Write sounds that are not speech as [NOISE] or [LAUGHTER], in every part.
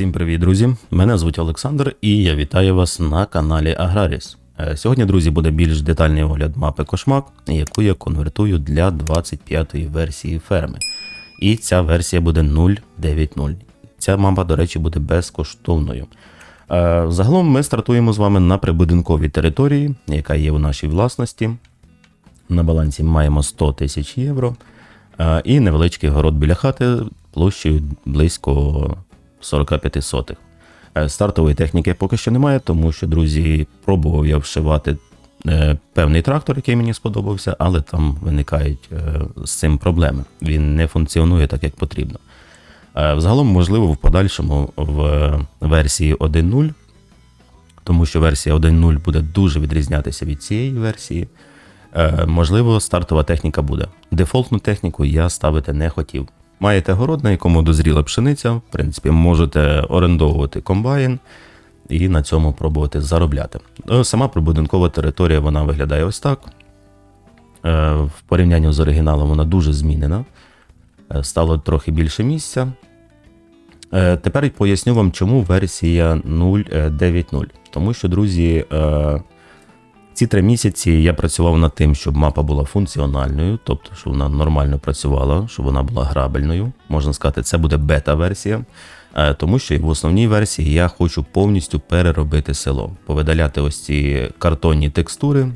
Всім привіт, друзі! Мене звуть Олександр і я вітаю вас на каналі Аграріс. Е, Сьогодні, друзі, буде більш детальний огляд мапи Кошмак, яку я конвертую для 25-ї версії ферми. І ця версія буде 0.9.0. Ця мапа, до речі, буде безкоштовною. Е, Загалом ми стартуємо з вами на прибудинковій території, яка є у нашій власності. На балансі маємо 100 тисяч євро. Е, І невеличкий город біля хати площею близько 45 сотих. Е, Стартової техніки поки що немає, тому що, друзі, пробував я вшивати е, певний трактор, який мені сподобався, але там виникають е, з цим проблеми. Він не функціонує так, як потрібно. Взагалом, можливо, в подальшому в версії 1.0, тому що версія 1.0 буде дуже відрізнятися від цієї версії. Можливо, стартова техніка буде. Дефолтну техніку я ставити не хотів. Маєте город, на якому дозріла пшениця, в принципі, можете орендовувати комбайн і на цьому пробувати заробляти. Е, Сама прибудинкова територія вона виглядає ось так. Е, В порівнянні з оригіналом вона дуже змінена. Е, Стало трохи більше місця. Тепер поясню вам, чому версія 0.9.0. Тому що, друзі, ці три місяці я працював над тим, щоб мапа була функціональною, тобто, щоб вона нормально працювала, щоб вона була грабельною. Можна сказати, це буде бета-версія. Е, Тому що в основній версії я хочу повністю переробити село, повидаляти ось ці картонні текстури,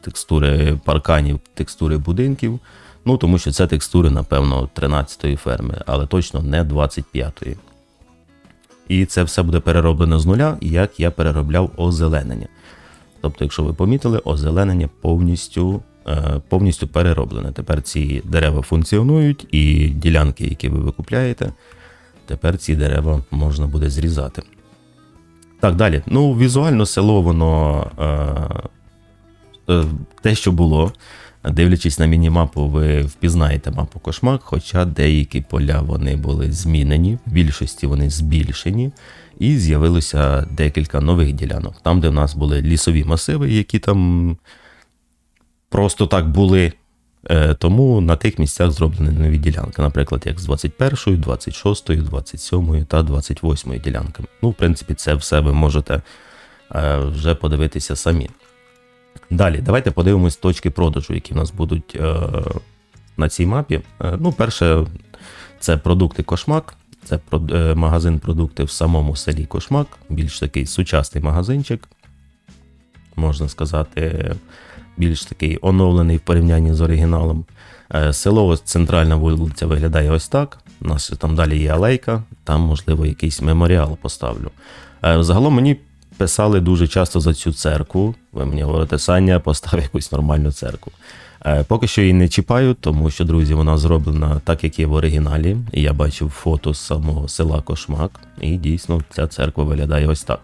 текстури парканів, текстури будинків. Ну тому що це текстури, напевно, 13-ї ферми, але точно не 25-ї. І це все буде перероблено з нуля, як я переробляв озеленення. Тобто, якщо ви помітили, озеленення повністю, е, повністю перероблене. Тепер ці дерева функціонують, і ділянки, які ви викупляєте, тепер ці дерева можна буде зрізати. Так, далі. Ну, візуально село, воно е, е, те, що було. Дивлячись на мінімапу, ви впізнаєте мапу Кошмак, хоча деякі поля вони були змінені, в більшості вони збільшені, і з'явилося декілька нових ділянок. Там, де в нас були лісові масиви, які там просто так були. Е, Тому на тих місцях зроблені нові ділянки, наприклад, як з 21, 26, 27 та 28 ділянками. Ну, в принципі, це все ви можете е, вже подивитися самі. Далі, давайте подивимось точки продажу, які в нас будуть е, на цій мапі. Е, ну, перше, це продукти Кошмак. Це прод- е, магазин продукти в самому селі Кошмак, більш такий сучасний магазинчик. Можна сказати, більш такий оновлений в порівнянні з оригіналом. Е, село, центральна вулиця виглядає ось так. У нас там далі є алейка, там, можливо, якийсь меморіал поставлю. Е, загалом мені писали дуже часто за цю церкву. Ви мені говорите, Саня, постав якусь нормальну церкву. Е, Поки що її не чіпаю, тому що, друзі, вона зроблена так, як є в оригіналі. І я бачив фото з самого села Кошмак, і дійсно ця церква виглядає ось так.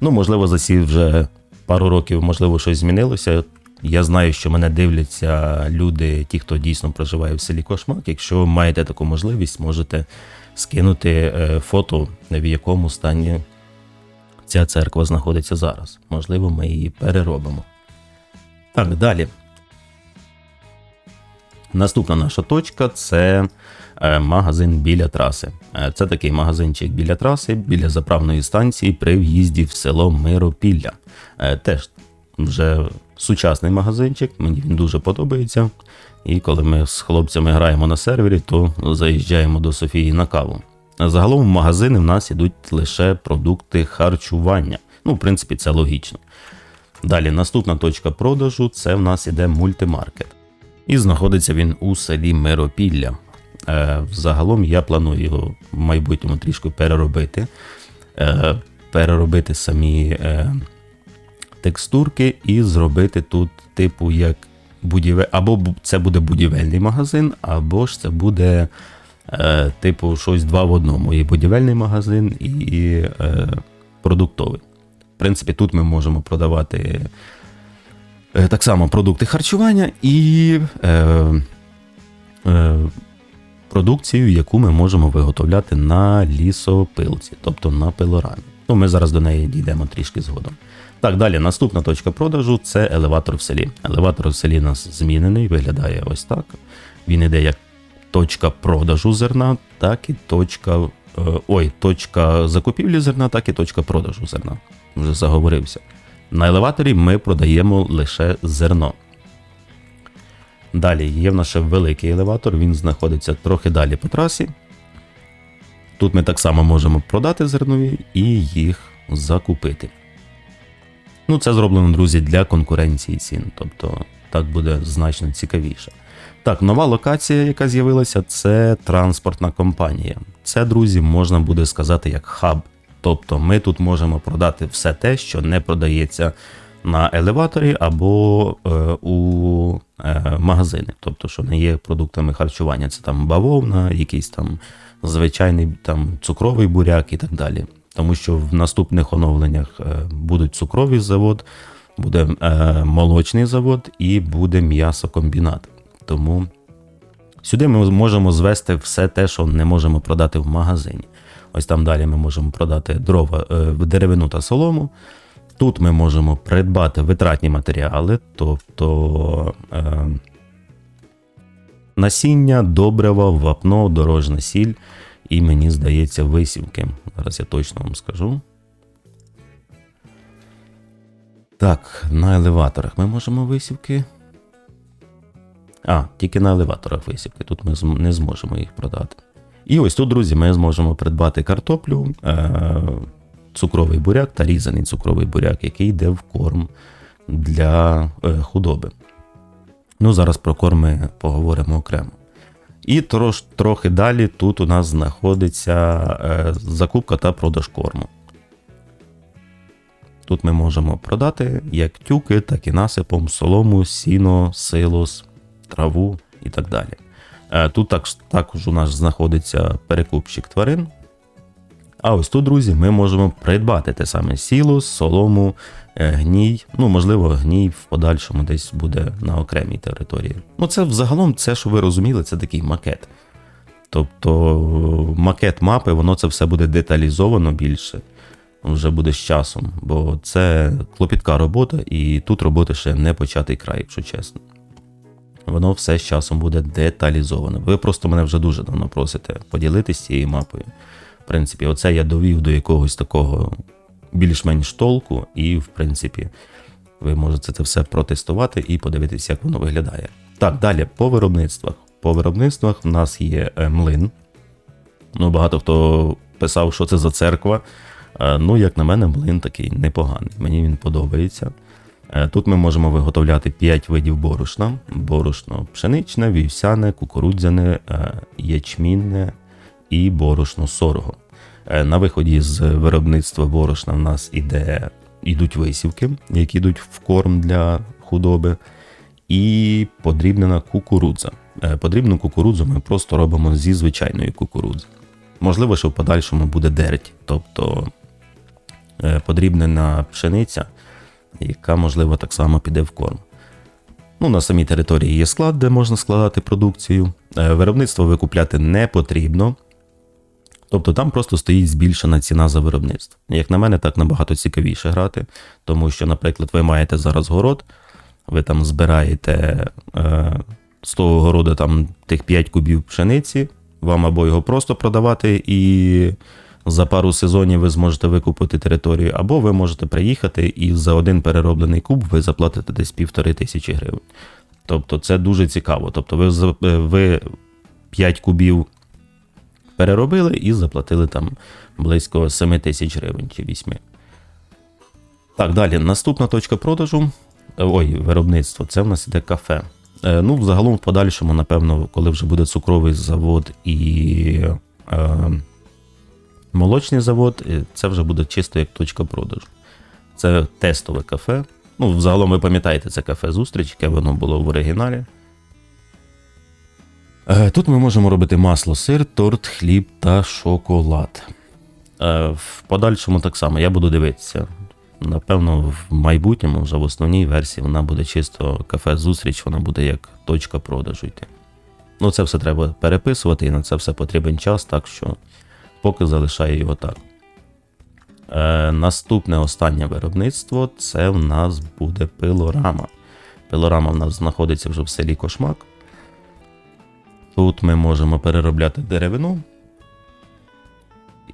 Ну, можливо, за ці вже пару років, можливо, щось змінилося. Я знаю, що мене дивляться люди, ті, хто дійсно проживає в селі Кошмак. Якщо маєте таку можливість, можете скинути е, фото, в якому стані ця церква знаходиться зараз. Можливо, ми її переробимо. Так, далі. Наступна наша точка це е, магазин біля траси. Е, Це такий магазинчик біля траси, біля заправної станції при в'їзді в село Миропілля. Е, Теж вже сучасний магазинчик, мені він дуже подобається. І коли ми з хлопцями граємо на сервері, то заїжджаємо до Софії на каву. Загалом в магазини в нас ідуть лише продукти харчування. Ну, в принципі, це логічно. Далі, наступна точка продажу це в нас іде мультимаркет. І знаходиться він у селі Миропілля. Е, Загалом я планую його в майбутньому трішки переробити. Е, переробити самі е, текстурки і зробити тут, типу, як будівель... або це буде будівельний магазин, або ж це буде, е, типу, щось два в одному. І будівельний магазин, і е, продуктовий. В принципі, тут ми можемо продавати е, так само продукти харчування і е, е, продукцію, яку ми можемо виготовляти на лісопилці, тобто на пилорамі. Ну, ми зараз до неї дійдемо трішки згодом. Так, далі, наступна точка продажу це елеватор в селі. Елеватор в селі у нас змінений, виглядає ось так. Він іде як точка продажу зерна, так і точка е, ой, точка закупівлі зерна, так і точка продажу зерна. Вже заговорився. На елеваторі ми продаємо лише зерно. Далі є в ще великий елеватор, він знаходиться трохи далі по трасі. Тут ми так само можемо продати зернові і їх закупити. Ну, це зроблено, друзі, для конкуренції цін, тобто так буде значно цікавіше. Так, нова локація, яка з'явилася, це транспортна компанія. Це, друзі, можна буде сказати як хаб. Тобто ми тут можемо продати все те, що не продається на елеваторі або е, у е, магазини, тобто, що не є продуктами харчування. Це там бавовна, якийсь там звичайний там цукровий буряк і так далі. Тому що в наступних оновленнях е, будуть цукровий завод, буде е, молочний завод і буде м'ясокомбінат. Тому сюди ми можемо звести все те, що не можемо продати в магазині. Ось там далі ми можемо продати дрова, е, деревину та солому. Тут ми можемо придбати витратні матеріали, тобто е, насіння, добрива, вапно, дорожна сіль і, мені здається, висівки. Зараз я точно вам скажу. Так, на елеваторах ми можемо висівки. А, тільки на елеваторах висівки. Тут ми не зможемо їх продати. І ось тут, друзі, ми зможемо придбати картоплю, е- цукровий буряк та різаний цукровий буряк, який йде в корм для е, худоби. Ну, зараз про корм ми поговоримо окремо. І трош, трохи далі тут у нас знаходиться е, закупка та продаж корму. Тут ми можемо продати як тюки, так і насипом, солому, сіно, силос, траву і так далі. Е, Тут так, також у нас знаходиться перекупщик тварин. А ось тут, друзі, ми можемо придбати те саме сіло, солому, е, гній. Ну, можливо, гній в подальшому десь буде на окремій території. Ну, це взагалом, це, що ви розуміли, це такий макет. Тобто макет мапи, воно це все буде деталізовано більше. Вже буде з часом, бо це клопітка робота, і тут роботи ще не початий край, якщо чесно. Воно все з часом буде деталізовано. Ви просто мене вже дуже давно просите поділитися цією мапою. В принципі, оце я довів до якогось такого більш-менш толку, і, в принципі, ви можете це все протестувати і подивитися, як воно виглядає. Так, далі по виробництвах. По виробництвах в нас є е, млин. Ну, багато хто писав, що це за церква. Е, Ну, як на мене, млин такий непоганий. Мені він подобається. Е, Тут ми можемо виготовляти 5 видів борошна: борошно пшеничне, вівсяне, кукурудзяне, е, ячмінне і борошно сорго. Е, На виході з виробництва борошна в нас іде, ідуть висівки, які йдуть в корм для худоби, і подрібнена кукурудза. Подрібну кукурудзу ми просто робимо зі звичайної кукурудзи. Можливо, що в подальшому буде дерть, тобто подрібнена пшениця, яка, можливо, так само піде в корм. Ну, на самій території є склад, де можна складати продукцію. Е, Виробництво викупляти не потрібно. Тобто там просто стоїть збільшена ціна за виробництво. Як на мене, так набагато цікавіше грати, тому що, наприклад, ви маєте зараз город, ви там збираєте е, з того городу там тих 5 кубів пшениці, вам або його просто продавати, і за пару сезонів ви зможете викупити територію, або ви можете приїхати і за один перероблений куб ви заплатите десь півтори тисячі гривень. Тобто це дуже цікаво. Тобто ви, е, ви 5 кубів переробили і заплатили там близько 7 тисяч гривень чи 8. Так, далі. Наступна точка продажу. Ой, виробництво. Це в нас іде кафе. Е, Ну, взагалом, в подальшому, напевно, коли вже буде цукровий завод і е, молочний завод, е, це вже буде чисто як точка продажу. Це тестове кафе. Ну, взагалом, ви пам'ятаєте, це кафе зустріч, яке воно було в оригіналі. Е, Тут ми можемо робити масло, сир, торт, хліб та шоколад. Е, В подальшому так само я буду дивитися. Напевно, в майбутньому, вже в основній версії, вона буде чисто кафе зустріч, вона буде як точка продажу йти. Ну, це все треба переписувати, і на це все потрібен час, так що поки залишаю його так. Е, наступне останнє виробництво це в нас буде пилорама. Пилорама в нас знаходиться вже в селі Кошмак. Тут ми можемо переробляти деревину.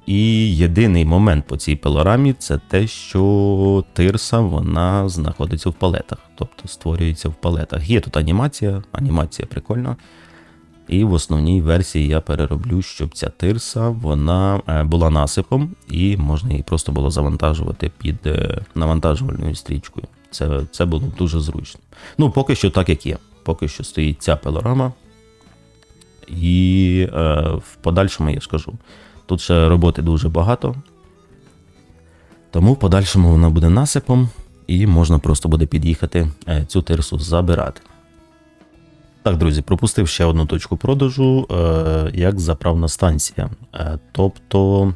І єдиний момент по цій пилорамі це те, що тирса вона знаходиться в палетах, тобто створюється в палетах. Є тут анімація, анімація прикольна. І в основній версії я перероблю, щоб ця тирса вона е, була насипом, і можна її просто було завантажувати під е, навантажувальною стрічкою. Це, це було дуже зручно. Ну, поки що так, як є. Поки що стоїть ця пилорама. І е, в подальшому я ж кажу, тут ще роботи дуже багато. Тому в подальшому вона буде насипом, і можна просто буде під'їхати е, цю тирсу забирати. Так, друзі, пропустив ще одну точку продажу, е, як заправна станція. Е, тобто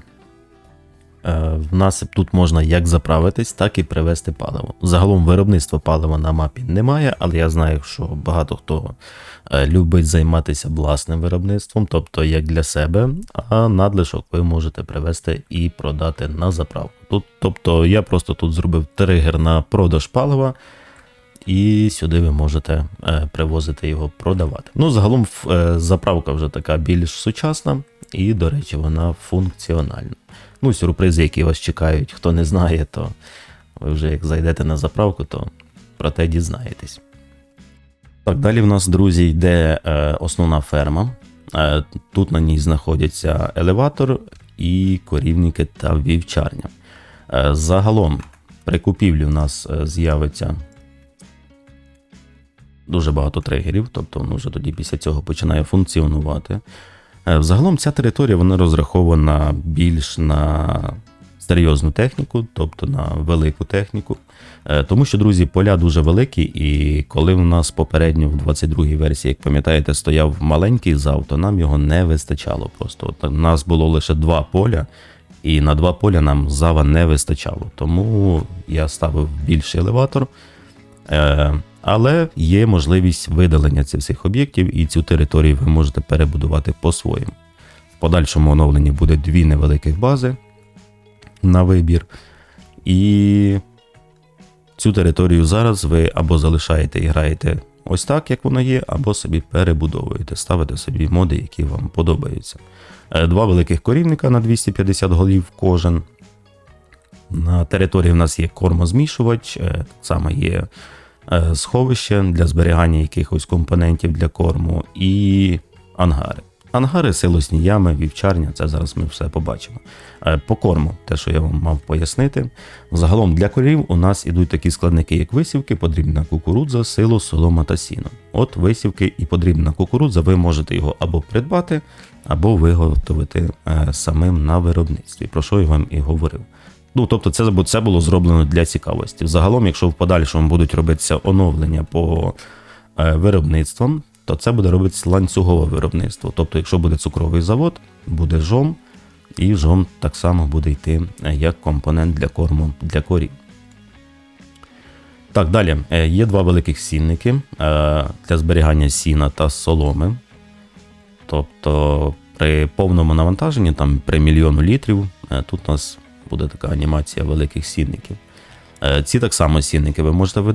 е, в нас тут можна як заправитись, так і привезти паливо. Загалом виробництва палива на мапі немає, але я знаю, що багато хто е, любить займатися власним виробництвом, тобто як для себе, а надлишок ви можете привезти і продати на заправку. Тут, тобто я просто тут зробив тригер на продаж палива. І сюди ви можете е, привозити його продавати. Ну, загалом е, заправка вже така більш сучасна, і, до речі, вона функціональна. Ну, сюрпризи, які вас чекають, хто не знає, то ви вже як зайдете на заправку, то про те дізнаєтесь. Так, далі в нас, друзі, йде е, основна ферма. Тут на ній знаходяться елеватор і корівники та вівчарня. Загалом при купівлі в нас з'явиться дуже багато тригерів, тобто воно вже тоді після цього починає функціонувати. Е, Взагалом ця територія вона розрахована більш на серйозну техніку, тобто на велику техніку. Е, Тому що, друзі, поля дуже великі, і коли в нас попередньо в 22-й версії, як пам'ятаєте, стояв маленький зав, то нам його не вистачало. Просто От у нас було лише два поля, і на два поля нам зава не вистачало. Тому я ставив більший елеватор. Але є можливість видалення цих всіх об'єктів, і цю територію ви можете перебудувати по-своєму. В подальшому оновленні буде дві невеликих бази на вибір. І цю територію зараз ви або залишаєте і граєте ось так, як воно є, або собі перебудовуєте, ставите собі моди, які вам подобаються. Е, Два великих корівника на 250 голів кожен. На території в нас є кормозмішувач, е, так само є сховище для зберігання якихось компонентів для корму і ангари. Ангари, силосні ями, вівчарня, це зараз ми все побачимо. Е, По корму, те, що я вам мав пояснити. Загалом для корів у нас ідуть такі складники, як висівки, подрібна кукурудза, сило, солома та сіно. От висівки і подрібна кукурудза, ви можете його або придбати, або виготовити е, самим на виробництві, про що я вам і говорив. Ну, тобто, це, це було зроблено для цікавості. Загалом, якщо в подальшому будуть робитися оновлення по е, виробництвам, то це буде робитися ланцюгове виробництво. Тобто, якщо буде цукровий завод, буде жом, і жом так само буде йти е, як компонент для корму для корів. Так, далі. Е, Є два великих сінники для зберігання сіна та соломи. Тобто при повному навантаженні, там при мільйону літрів, тут у нас буде така анімація великих сінників. Е, Ці так само сінники ви можете е,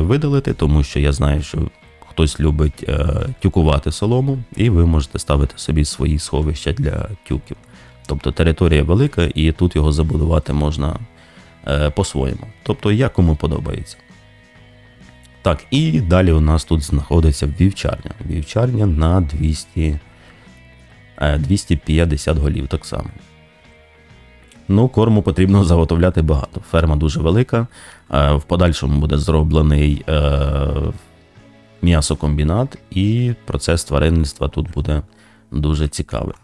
видалити, тому що я знаю, що хтось любить е, тюкувати солому, і ви можете ставити собі свої сховища для тюків. Тобто територія велика, і тут його забудувати можна по-своєму. Тобто, як кому подобається. Так, і далі у нас тут знаходиться вівчарня. Вівчарня на 200, е, 250 голів так само. Ну, корму потрібно заготовляти багато. Ферма дуже велика. Е, В подальшому буде зроблений е, м'ясокомбінат, і процес тваринництва тут буде дуже цікавий.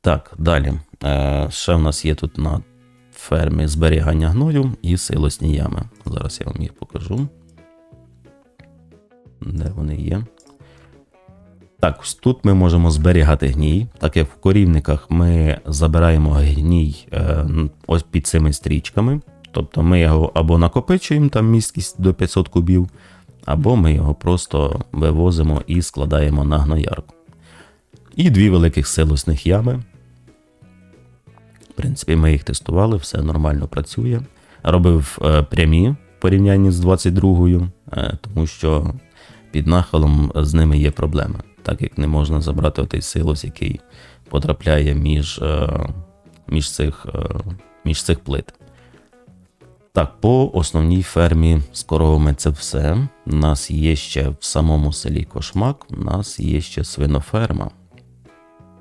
Так, далі. Е, Ще в нас є тут на фермі зберігання гною і силосні ями. Зараз я вам їх покажу. Де вони є? Так, тут ми можемо зберігати гній, так як в корівниках ми забираємо гній е, ось під цими стрічками. Тобто ми його або накопичуємо там місткість до 500 кубів, або ми його просто вивозимо і складаємо на гноярку. І дві великих силосних ями. В принципі, ми їх тестували, все нормально працює. Робив е, прямі в порівнянні з 22-ю, е, тому що під нахилом з ними є проблеми, так як не можна забрати отей силос, який потрапляє між е, між цих, е, між цих плит. Так, по основній фермі з коровами це все. У нас є ще в самому селі Кошмак, у нас є ще свиноферма.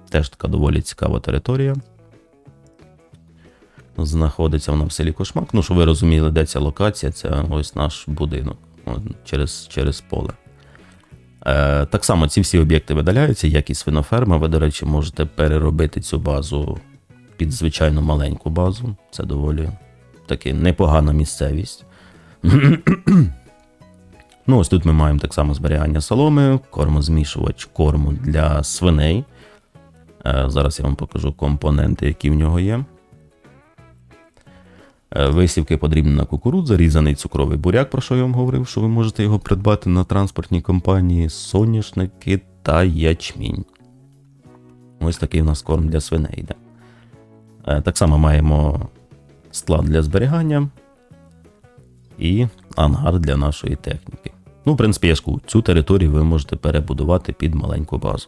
Теж така доволі цікава територія. Знаходиться вона в селі Кошмак. Ну, щоб ви розуміли, де ця локація, це ось наш будинок через, через поле. Е, так само ці всі об'єкти видаляються, як і свиноферма. Ви, до речі, можете переробити цю базу під звичайну маленьку базу. Це доволі таки непогана місцевість. [CLEARS THROAT] ну, ось тут ми маємо так само зберігання соломи, кормозмішувач корму для свиней. Е, зараз я вам покажу компоненти, які в нього є. Е, Висівки потрібні на кукурудза, різаний цукровий буряк, про що я вам говорив, що ви можете його придбати на транспортній компанії, соняшники та ячмінь. Ось такий у нас корм для свиней йде. Е, Так само маємо склад для зберігання і ангар для нашої техніки. Ну, в принципі, я ж цю територію ви можете перебудувати під маленьку базу.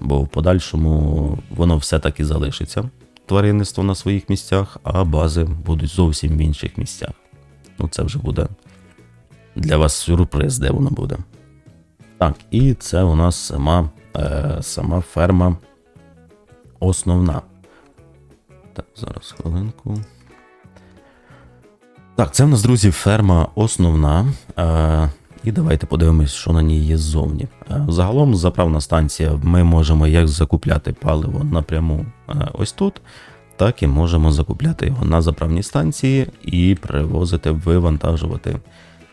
Бо в подальшому воно все таки залишиться тваринництво на своїх місцях, а бази будуть зовсім в інших місцях. Ну, це вже буде для вас сюрприз, де воно буде. Так, і це у нас сама, е, сама ферма основна. Так, зараз хвилинку. Так, це в нас, друзі, ферма основна. Е, і давайте подивимось, що на ній є ззовні. Е, загалом, заправна станція, ми можемо як закупляти паливо напряму е, ось тут, так і можемо закупляти його на заправній станції і привозити, вивантажувати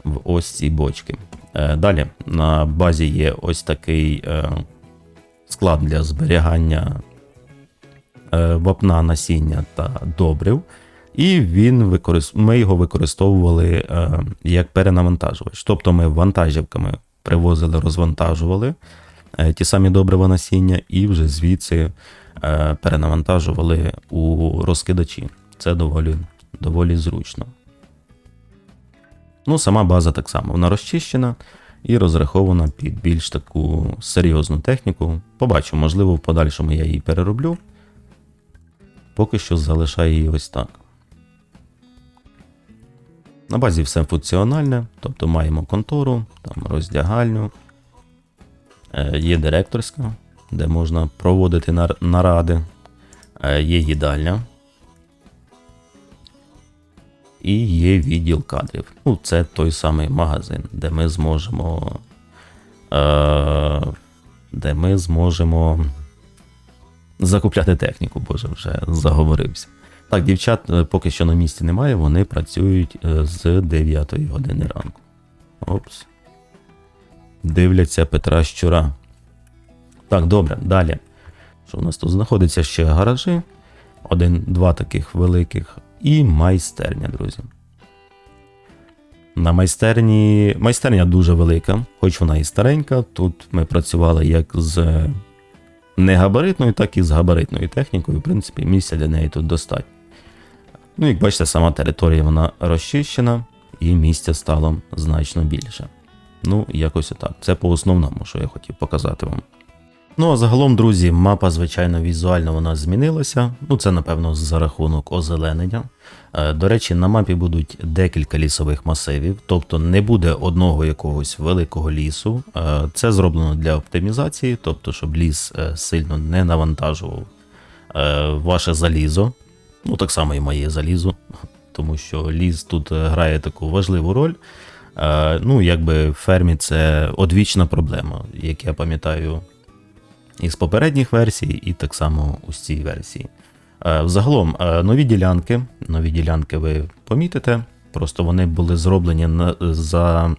в ось ці бочки. Е, далі на базі є ось такий склад для зберігання вапна насіння та добрив. І він використ... ми його використовували е, як перенавантажувач. Тобто ми вантажівками привозили, розвантажували е, ті самі добрива насіння, і вже звідси е, перенавантажували у розкидачі. Це доволі, доволі зручно. Ну, сама база так само, вона розчищена і розрахована під більш таку серйозну техніку. Побачу, можливо, в подальшому я її перероблю. Поки що залишаю її ось так. На базі все функціональне, тобто маємо контору, там роздягальню, е, є директорська, де можна проводити наради, е, є їдальня. І є відділ кадрів. Ну, це той самий магазин, де ми зможемо. Е, де ми зможемо закупляти техніку, боже, вже заговорився. Так, дівчат е, поки що на місці немає, вони працюють е, з 9 години ранку. Опс. Дивляться Петра Щура. Так, добре, далі. Що у нас тут знаходиться ще гаражі? Один, два таких великих. І майстерня, друзі. На майстерні. Майстерня дуже велика, хоч вона і старенька. Тут ми працювали як з негабаритною, так і з габаритною технікою. В принципі, місця для неї тут достатньо. Ну, як бачите, сама територія вона розчищена, і місця стало значно більше. Ну, якось отак. Це по основному, що я хотів показати вам. Ну, а загалом, друзі, мапа, звичайно, візуально вона змінилася. Ну, це, напевно, за рахунок озеленення. Е, До речі, на мапі будуть декілька лісових масивів, тобто не буде одного якогось великого лісу. Е, Це зроблено для оптимізації, тобто, щоб ліс е, сильно не навантажував ваше залізо. Ну, так само і моє залізо, тому що ліс тут е, грає таку важливу роль. Е, Ну, якби в фермі це одвічна проблема, як я пам'ятаю, із попередніх версій, і так само у цій версії. Е, Взагалом, нові ділянки, нові ділянки ви помітите, просто вони були зроблені за,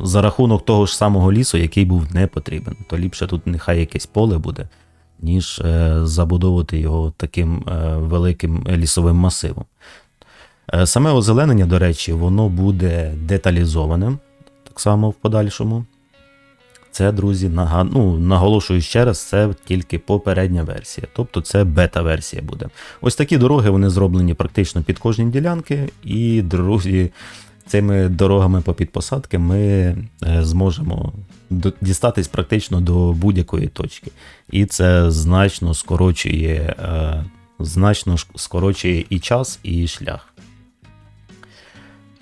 за рахунок того ж самого лісу, який був не потрібен. То ліпше тут нехай якесь поле буде, ніж е, забудовувати його таким е, великим лісовим масивом. Е, Саме озеленення, до речі, воно буде деталізованим, так само в подальшому. Це, друзі, нага... ну, наголошую ще раз, це тільки попередня версія. Тобто це бета-версія буде. Ось такі дороги вони зроблені практично під кожні ділянки. І, друзі, цими дорогами по підпосадки ми е, зможемо дістатись практично до будь-якої точки. І це значно скорочує, е, значно скорочує і час, і шлях.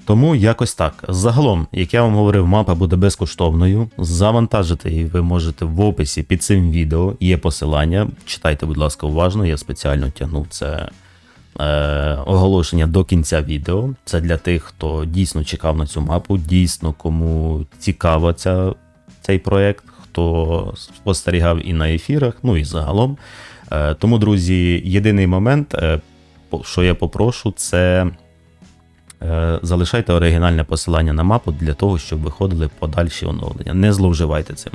Тому якось так. Загалом, як я вам говорив, мапа буде безкоштовною. Завантажити її ви можете в описі під цим відео. Є посилання. Читайте, будь ласка, уважно. Я спеціально тягнув це оголошення до кінця відео. Це для тих, хто дійсно чекав на цю мапу, дійсно кому цікаво ця, цей проект, хто спостерігав і на ефірах, ну і загалом. Е, тому, друзі, єдиний момент, е, що я попрошу, це. Е, Залишайте оригінальне посилання на мапу для того, щоб виходили подальші оновлення. Не зловживайте цим.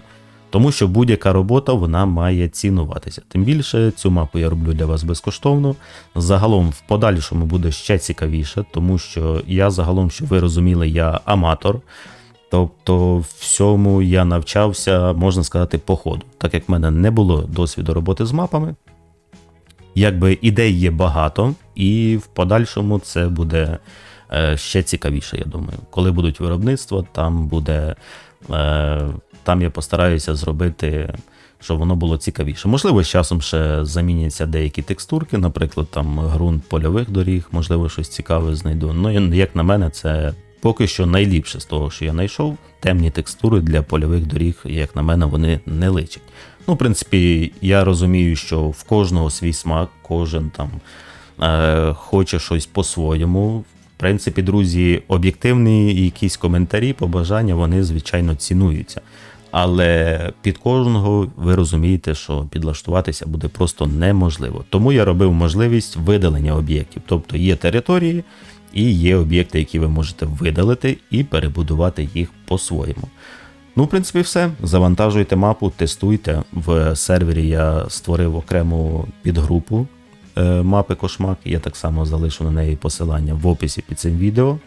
Тому що будь-яка робота вона має цінуватися. Тим більше цю мапу я роблю для вас безкоштовно. Загалом в подальшому буде ще цікавіше, тому що я загалом, щоб ви розуміли, я аматор. Тобто всьому я навчався, можна сказати, по ходу. Так як в мене не було досвіду роботи з мапами, якби ідей є багато, і в подальшому це буде е, ще цікавіше, я думаю. Коли будуть виробництва, там буде. Там я постараюся зробити, щоб воно було цікавіше. Можливо, з часом ще заміняться деякі текстурки, наприклад, там ґрунт польових доріг, можливо, щось цікаве знайду. Ну, як на мене, це поки що найліпше з того, що я знайшов. Темні текстури для польових доріг, як на мене, вони не личать. Ну, в принципі, я розумію, що в кожного свій смак, кожен там е, хоче щось по-своєму. В принципі, друзі, об'єктивні якісь коментарі, побажання, вони, звичайно, цінуються. Але під кожного ви розумієте, що підлаштуватися буде просто неможливо. Тому я робив можливість видалення об'єктів. Тобто є території і є об'єкти, які ви можете видалити і перебудувати їх по-своєму. Ну, в принципі, все. Завантажуйте мапу, тестуйте. В сервері я створив окрему підгрупу е, мапи Кошмак. Я так само залишу на неї посилання в описі під цим відео.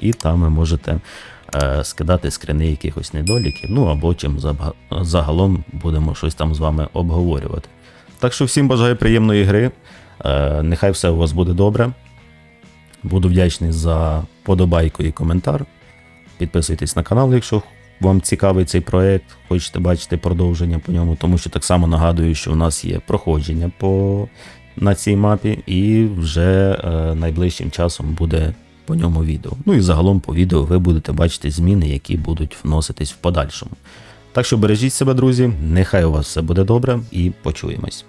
І там ви можете скидати скрини якихось недоліків, ну або чим загалом будемо щось там з вами обговорювати. Так що всім бажаю приємної гри. Е, нехай все у вас буде добре. Буду вдячний за подобайку і коментар. Підписуйтесь на канал, якщо вам цікавий цей проект, хочете бачити продовження по ньому, тому що так само нагадую, що в нас є проходження по, на цій мапі, і вже е, найближчим часом буде по ньому відео. Ну і загалом по відео ви будете бачити зміни, які будуть вноситись в подальшому. Так що бережіть себе, друзі, нехай у вас все буде добре і почуємось.